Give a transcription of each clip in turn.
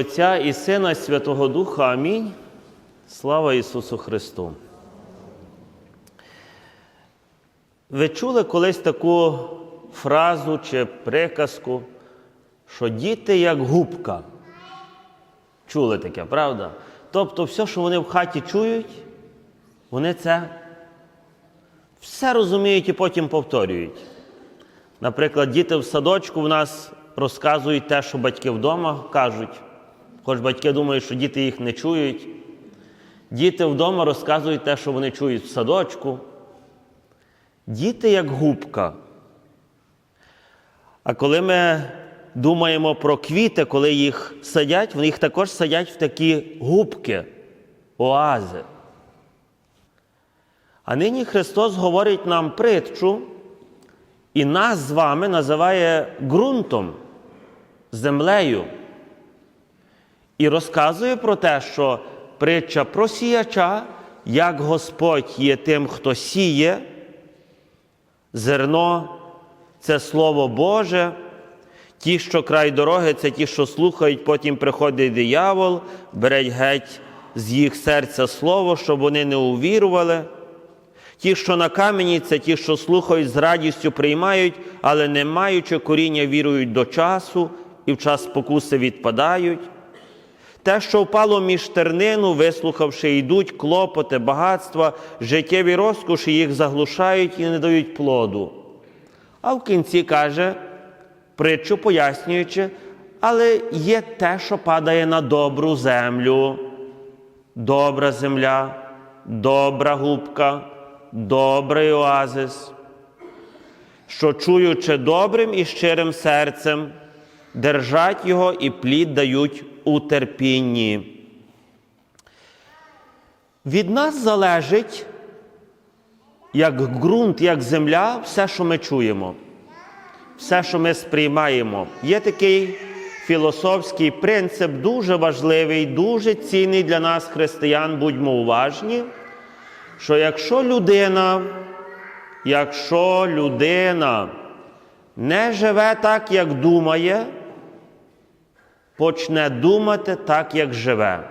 Отця і Сина, Святого Духа. Амінь. Слава Ісусу Христу. Ви чули колись таку фразу чи приказку, що діти як губка. Чули таке, правда? Тобто, все, що вони в хаті чують, вони це все розуміють і потім повторюють. Наприклад, діти в садочку в нас розказують те, що батьки вдома кажуть. Хоч батьки думають, що діти їх не чують. Діти вдома розказують те, що вони чують в садочку. Діти як губка. А коли ми думаємо про квіти, коли їх садять, вони їх також садять в такі губки, оази. А нині Христос говорить нам притчу і нас з вами називає ґрунтом, землею. І розказує про те, що притча про сіяча, як Господь є тим, хто сіє, зерно це Слово Боже. Ті, що край дороги, це ті, що слухають, потім приходить диявол, бере геть з їх серця слово, щоб вони не увірували. Ті, що на камені, це ті, що слухають, з радістю приймають, але не маючи коріння, вірують до часу і в час спокуси відпадають. Те, що впало між тернину, вислухавши, йдуть клопоти, багатства, життєві розкоші їх заглушають і не дають плоду. А в кінці каже, притчу пояснюючи, але є те, що падає на добру землю, добра земля, добра губка, добрий оазис, що чуючи добрим і щирим серцем, держать його і плід дають у терпінні. Від нас залежить, як ґрунт, як земля, все, що ми чуємо, все, що ми сприймаємо. Є такий філософський принцип, дуже важливий, дуже цінний для нас, християн, будьмо уважні, що якщо людина, якщо людина не живе так, як думає, почне думати так, як живе.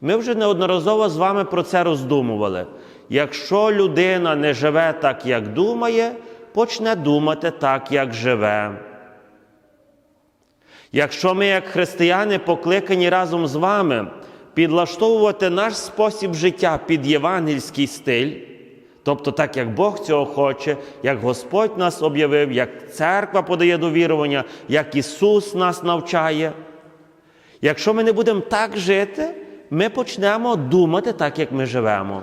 Ми вже неодноразово з вами про це роздумували. Якщо людина не живе так, як думає, почне думати так, як живе. Якщо ми, як християни, покликані разом з вами підлаштовувати наш спосіб життя під євангельський стиль, тобто так, як Бог цього хоче, як Господь нас об'явив, як церква подає довірування, як Ісус нас навчає. Якщо ми не будемо так жити, ми почнемо думати так, як ми живемо.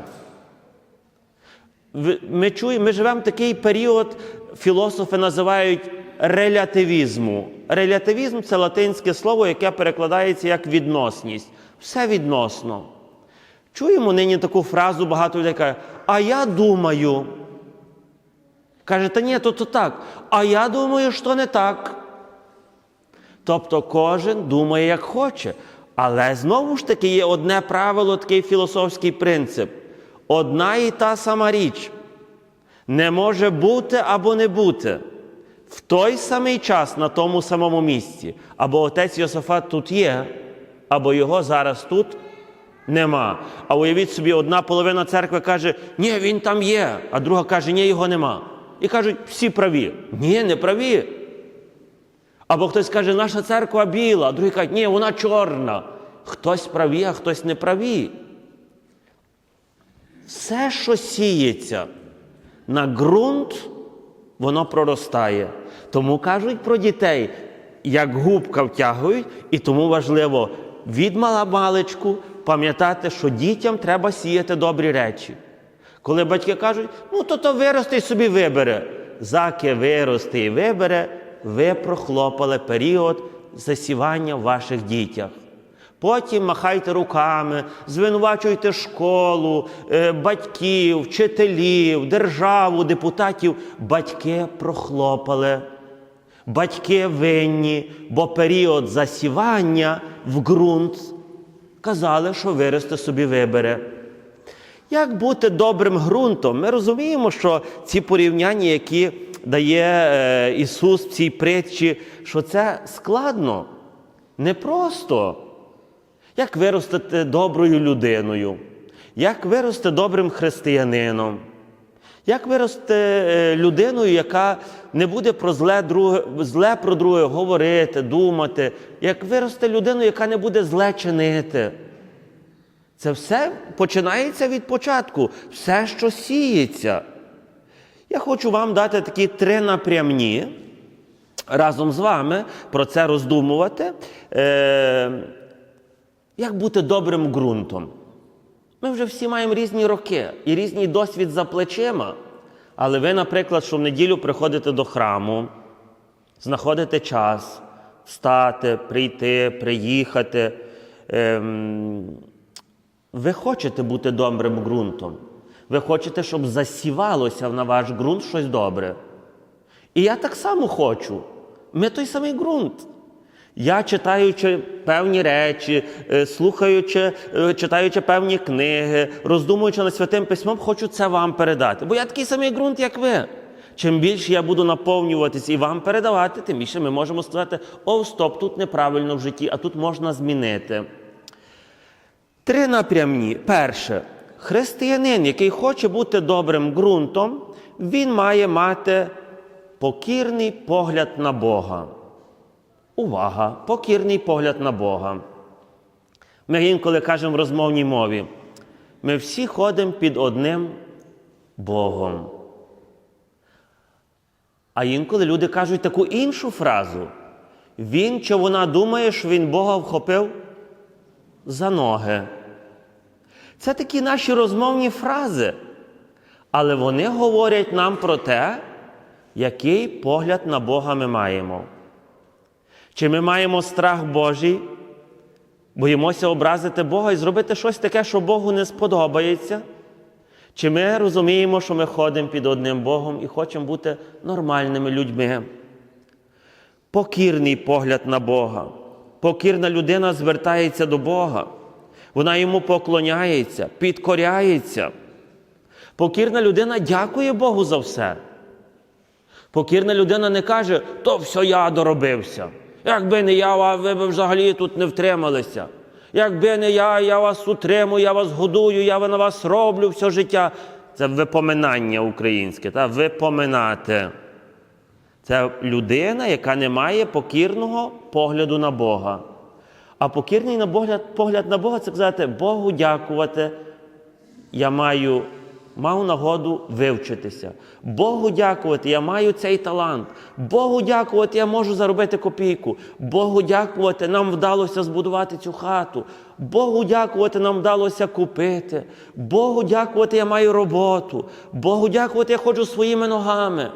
Ми чуємо, ми живемо в такий період, філософи називають релятивізму. Релятивізм це латинське слово, яке перекладається як відносність. Все відносно. Чуємо нині таку фразу, багато людей каже, а я думаю. Каже, та ні, то, то так. А я думаю, що не так. Тобто кожен думає, як хоче. Але знову ж таки є одне правило, такий філософський принцип. Одна і та сама річ не може бути або не бути в той самий час на тому самому місці. Або отець Йосифат тут є, або його зараз тут нема. А уявіть собі, одна половина церкви каже, ні, він там є, а друга каже, ні, його нема. І кажуть, всі праві. Ні, не праві. Або хтось каже, наша церква біла, а другий каже, ні, вона чорна. Хтось праві, а хтось не праві. Все, що сіється на ґрунт, воно проростає. Тому кажуть про дітей, як губка втягують, і тому важливо від маличку пам'ятати, що дітям треба сіяти добрі речі. Коли батьки кажуть, ну то то виросте і собі вибере. Заки виросте і вибере, ви прохлопали період засівання в ваших дітях. Потім махайте руками, звинувачуйте школу, батьків, вчителів, державу, депутатів. Батьки прохлопали. Батьки винні, бо період засівання в ґрунт казали, що виросте собі вибере. Як бути добрим ґрунтом? Ми розуміємо, що ці порівняння, які дає Ісус в цій притчі, що це складно. Не просто. Як виростати доброю людиною, як вирости добрим християнином, як вирости е, людиною, яка не буде про зле, друге, зле про друге говорити, думати, як вирости людиною, яка не буде зле чинити. Це все починається від початку, все, що сіється. Я хочу вам дати такі три напрямні, разом з вами про це роздумувати. Е, як бути добрим ґрунтом? Ми вже всі маємо різні роки і різний досвід за плечима. Але ви, наприклад, що в неділю приходите до храму, знаходите час встати, прийти, приїхати. Ем, ви хочете бути добрим ґрунтом. Ви хочете, щоб засівалося на ваш ґрунт щось добре. І я так само хочу. Ми той самий ґрунт. Я читаючи певні речі, е, слухаючи, е, читаючи певні книги, роздумуючи над святим письмом, хочу це вам передати. Бо я такий самий ґрунт, як ви. Чим більше я буду наповнюватись і вам передавати, тим більше ми можемо сказати: о, стоп, тут неправильно в житті, а тут можна змінити. Три напрямні. Перше, християнин, який хоче бути добрим ґрунтом, він має мати покірний погляд на Бога. Увага! Покірний погляд на Бога. Ми інколи кажемо в розмовній мові. Ми всі ходимо під одним Богом. А інколи люди кажуть таку іншу фразу. Він чи вона думає, що він Бога вхопив за ноги. Це такі наші розмовні фрази. Але вони говорять нам про те, який погляд на Бога ми маємо. Чи ми маємо страх Божий, боїмося образити Бога і зробити щось таке, що Богу не сподобається? Чи ми розуміємо, що ми ходимо під одним Богом і хочемо бути нормальними людьми? Покірний погляд на Бога. Покірна людина звертається до Бога. Вона йому поклоняється, підкоряється. Покірна людина дякує Богу за все. Покірна людина не каже, то все я доробився. Якби не я, ви б взагалі тут не втрималися. Якби не я, я вас утримую, я вас годую, я на вас роблю все життя. Це випоминання українське, та випоминати. Це людина, яка не має покірного погляду на Бога. А покірний на погляд, погляд на Бога це казати, Богу дякувати. Я маю, мав нагоду вивчитися. Богу дякувати, я маю цей талант. Богу дякувати, я можу заробити копійку. Богу дякувати, нам вдалося збудувати цю хату. Богу дякувати, нам вдалося купити. Богу дякувати, я маю роботу. Богу дякувати, я ходжу своїми ногами.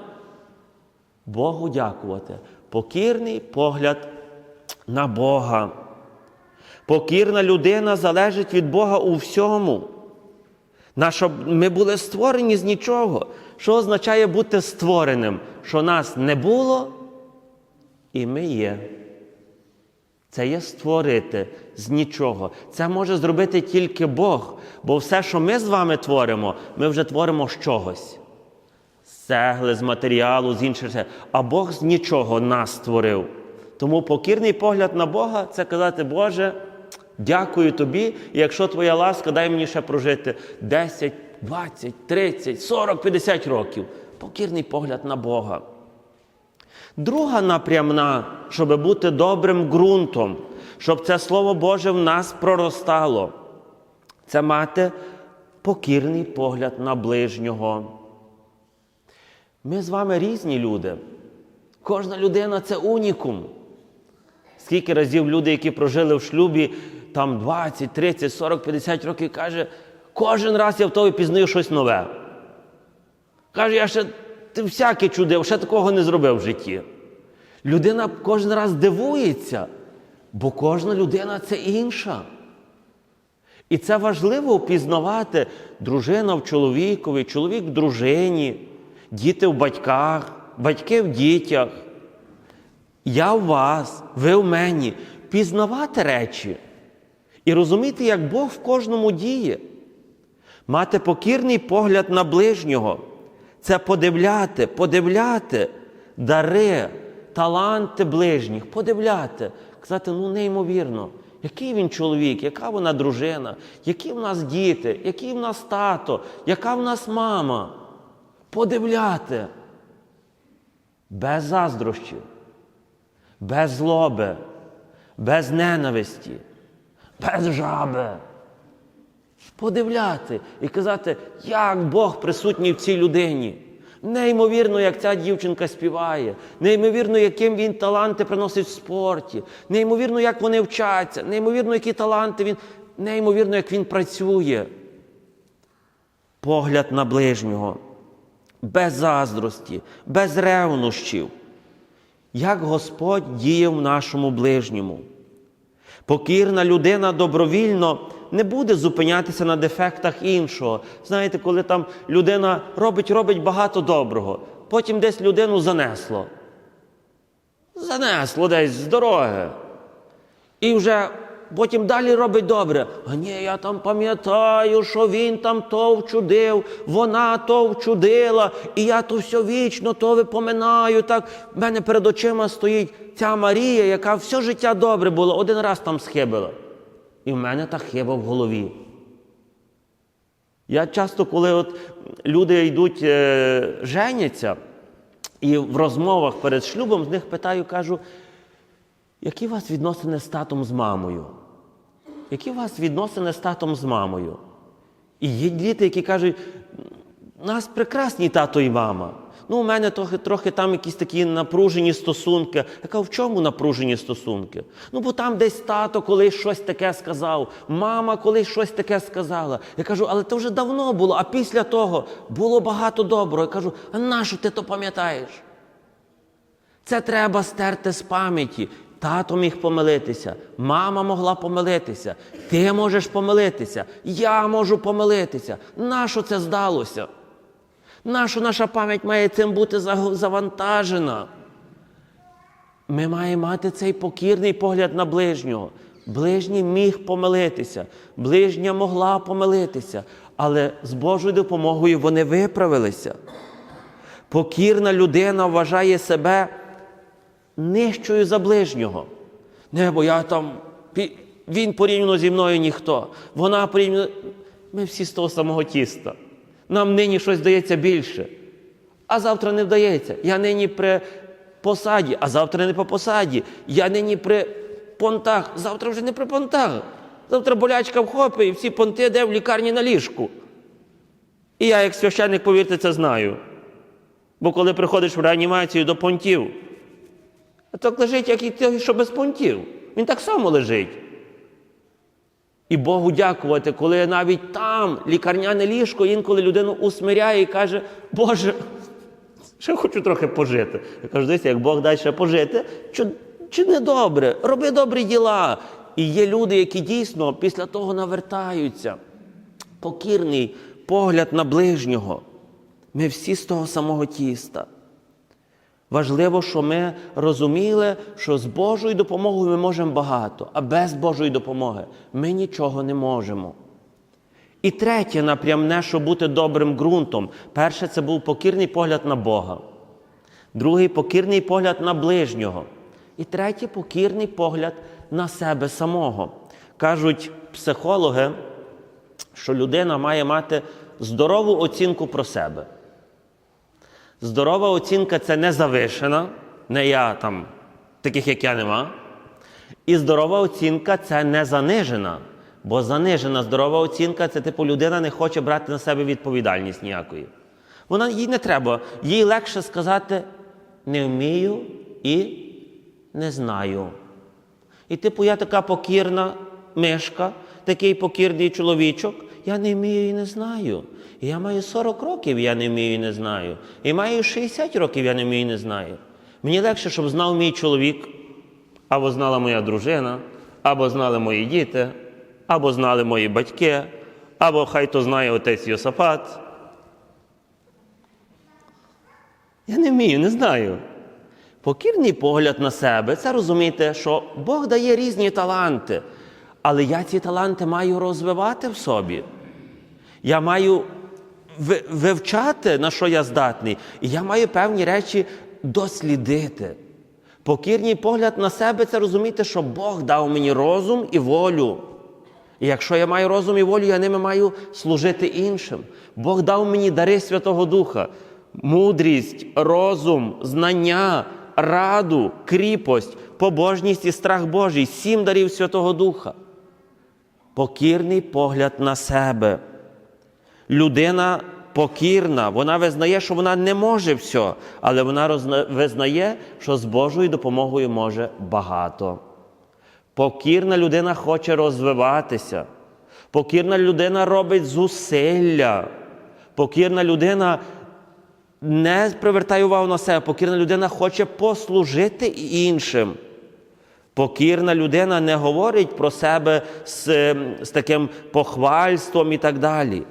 Богу дякувати. Покірний погляд на Бога. Покірна людина залежить від Бога у всьому. Наша, ми були створені з нічого. Що означає бути створеним? Що нас не було, і ми є. Це є створити з нічого. Це може зробити тільки Бог. Бо все, що ми з вами творимо, ми вже творимо з чогось. З цегли, з матеріалу, з інших. А Бог з нічого нас створив. Тому покірний погляд на Бога це казати, Боже, дякую тобі, і якщо твоя ласка, дай мені ще прожити 10, 20, 30, 40, 50 років. Покірний погляд на Бога. Друга напрямна, щоб бути добрим ґрунтом, щоб це Слово Боже в нас проростало, це мати покірний погляд на ближнього. Ми з вами різні люди. Кожна людина це унікум. Скільки разів люди, які прожили в шлюбі там 20, 30, 40, 50 років, каже, кожен раз я в тобі пізнаю щось нове. Каже, я ще ти всяке чудив, ще такого не зробив в житті. Людина кожен раз дивується, бо кожна людина це інша. І це важливо впізнавати дружина в чоловікові, чоловік в дружині, діти в батьках, батьки в дітях. Я в вас, ви в мені. Пізнавати речі і розуміти, як Бог в кожному діє. Мати покірний погляд на ближнього. Це подивляти, подивляти дари, таланти ближніх, подивляти. Казати, ну неймовірно, який він чоловік, яка вона дружина, які в нас діти, який в нас тато, яка в нас мама. Подивляти. Без заздрощів, без злоби, без ненависті, без жаби. Подивляти і казати, як Бог присутній в цій людині. Неймовірно, як ця дівчинка співає, неймовірно, яким він таланти приносить в спорті, неймовірно, як вони вчаться, неймовірно, які таланти він, неймовірно, як він працює. Погляд на ближнього, без заздрості, без ревнощів. Як Господь діє в нашому ближньому. Покірна людина добровільно не буде зупинятися на дефектах іншого. Знаєте, коли там людина робить, робить багато доброго, потім десь людину занесло. Занесло десь з дороги. І вже потім далі робить добре. А ні, я там пам'ятаю, що він там то вчудив, вона то вчудила, і я то все вічно то випоминаю. Так в мене перед очима стоїть ця Марія, яка все життя добре було, один раз там схибила. І в мене та хиба в голові. Я часто, коли от люди йдуть, е, женяться, і в розмовах перед шлюбом з них питаю, кажу, які у вас відносини з татом з мамою? Які у вас відносини з татом з мамою? І є діти, які кажуть, у нас прекрасні тато і мама. Ну, у мене трохи, трохи там якісь такі напружені стосунки. Я кажу, в чому напружені стосунки? Ну, бо там десь тато колись щось таке сказав, мама колись щось таке сказала. Я кажу, але це вже давно було, а після того було багато доброго. Я кажу, а нащо ти то пам'ятаєш? Це треба стерти з пам'яті. Тато міг помилитися, мама могла помилитися, ти можеш помилитися, я можу помилитися. Нащо це здалося? Нащо наша пам'ять має цим бути завантажена? Ми маємо мати цей покірний погляд на ближнього. Ближній міг помилитися, ближня могла помилитися, але з Божою допомогою вони виправилися. Покірна людина вважає себе нижчою за ближнього. Не, бо я там, він порівняно зі мною ніхто. Вона порівняно. Ми всі з того самого тіста. Нам нині щось здається більше, а завтра не вдається. Я нині при посаді, а завтра не по посаді. Я нині при понтах, завтра вже не при понтах. Завтра болячка вхопить і всі понти де в лікарні на ліжку. І я, як священник, повірте, це знаю. Бо коли приходиш в реанімацію до понтів, так лежить, як і той, що без понтів. Він так само лежить. І Богу дякувати, коли навіть там лікарняне ліжко інколи людину усмиряє і каже, Боже, ще хочу трохи пожити. Я кажу, дивися, як Бог дасть ще пожити, чи, чи не добре, роби добрі діла. І є люди, які дійсно після того навертаються. Покірний погляд на ближнього. Ми всі з того самого тіста. Важливо, що ми розуміли, що з Божою допомогою ми можемо багато, а без Божої допомоги ми нічого не можемо. І третє напрямне, що бути добрим ґрунтом. Перше, це був покірний погляд на Бога. Другий покірний погляд на ближнього. І третє покірний погляд на себе самого. Кажуть психологи, що людина має мати здорову оцінку про себе. Здорова оцінка це не завишена, не я там, таких як я нема. І здорова оцінка це не занижена. Бо занижена здорова оцінка це типу людина не хоче брати на себе відповідальність ніякої. Вона їй не треба. Їй легше сказати не вмію і не знаю. І типу, я така покірна мишка, такий покірний чоловічок, я не вмію і не знаю. І я маю 40 років, я не вмію і не знаю. І маю 60 років, я не вмію і не знаю. Мені легше, щоб знав мій чоловік, або знала моя дружина, або знали мої діти, або знали мої батьки, або хай то знає отець Йосафат. Я не вмію, не знаю. Покірний погляд на себе це розуміти, що Бог дає різні таланти, але я ці таланти маю розвивати в собі. Я маю вивчати, на що я здатний, і я маю певні речі дослідити. Покірний погляд на себе це розуміти, що Бог дав мені розум і волю. І якщо я маю розум і волю, я ними маю служити іншим. Бог дав мені дари Святого Духа, мудрість, розум, знання, раду, кріпость, побожність і страх Божий, сім дарів Святого Духа. Покірний погляд на себе. Людина покірна, вона визнає, що вона не може все, але вона визнає, що з Божою допомогою може багато. Покірна людина хоче розвиватися. Покірна людина робить зусилля. Покірна людина не привертає увагу на себе. Покірна людина хоче послужити іншим. Покірна людина не говорить про себе з, з таким похвальством і так далі.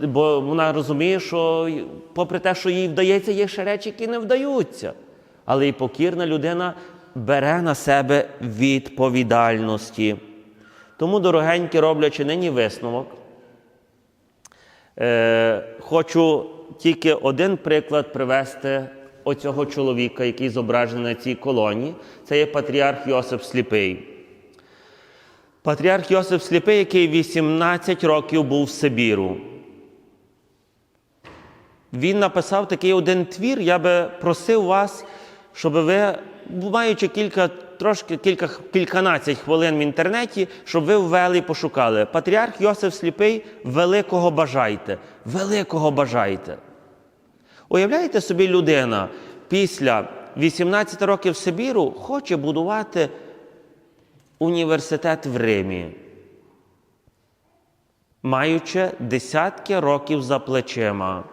Бо вона розуміє, що попри те, що їй вдається, є ще речі, які не вдаються. Але і покірна людина бере на себе відповідальності. Тому, дорогенькі, роблячи нині висновок, е, хочу тільки один приклад привести оцього чоловіка, який зображений на цій колоні. Це є патріарх Йосип Сліпий. Патріарх Йосип Сліпий, який 18 років був в Сибіру. Він написав такий один твір. Я би просив вас, щоб ви, маючи кілька, трошки кілька, кільканадцять хвилин в інтернеті, щоб ви ввели і пошукали. Патріарх Йосиф Сліпий великого бажайте. Великого бажайте. Уявляєте собі, людина після 18 років Сибіру хоче будувати університет в Римі, маючи десятки років за плечима.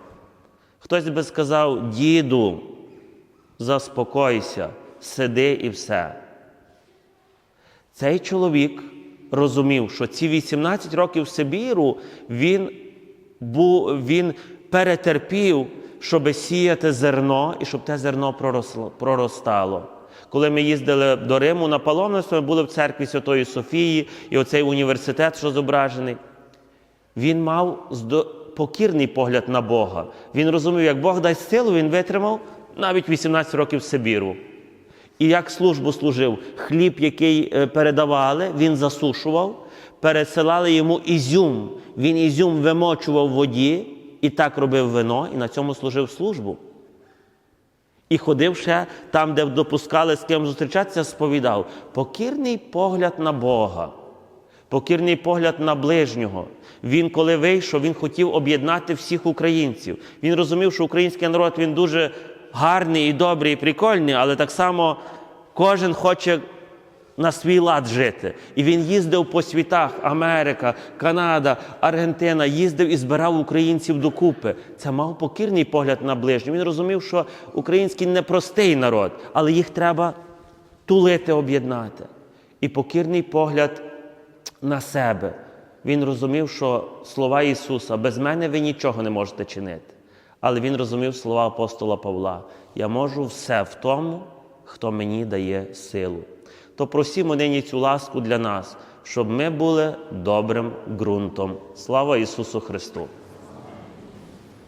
Хтось би сказав, діду, заспокойся, сиди і все. Цей чоловік розумів, що ці 18 років Сибіру він, був, він перетерпів, щоб сіяти зерно і щоб те зерно проросло, проростало. Коли ми їздили до Риму на паломництво, ми були в церкві Святої Софії, і оцей університет, що зображений, він мав покірний погляд на Бога. Він розумів, як Бог дасть силу, він витримав навіть 18 років Сибіру. І як службу служив, хліб, який е, передавали, він засушував, пересилали йому ізюм. Він ізюм вимочував в воді і так робив вино, і на цьому служив службу. І ходив ще там, де допускали з ким зустрічатися, сповідав. Покірний погляд на Бога, покірний погляд на ближнього. Він, коли вийшов, він хотів об'єднати всіх українців. Він розумів, що український народ він дуже гарний і добрий, і прикольний, але так само кожен хоче на свій лад жити. І він їздив по світах Америка, Канада, Аргентина, їздив і збирав українців докупи. Це мав покірний погляд на ближнього. Він розумів, що український непростий народ, але їх треба тулити, об'єднати. І покірний погляд на себе. Він розумів, що слова Ісуса без мене ви нічого не можете чинити. Але він розумів слова апостола Павла: Я можу все в тому, хто мені дає силу. То просімо нині цю ласку для нас, щоб ми були добрим ґрунтом. Слава Ісусу Христу!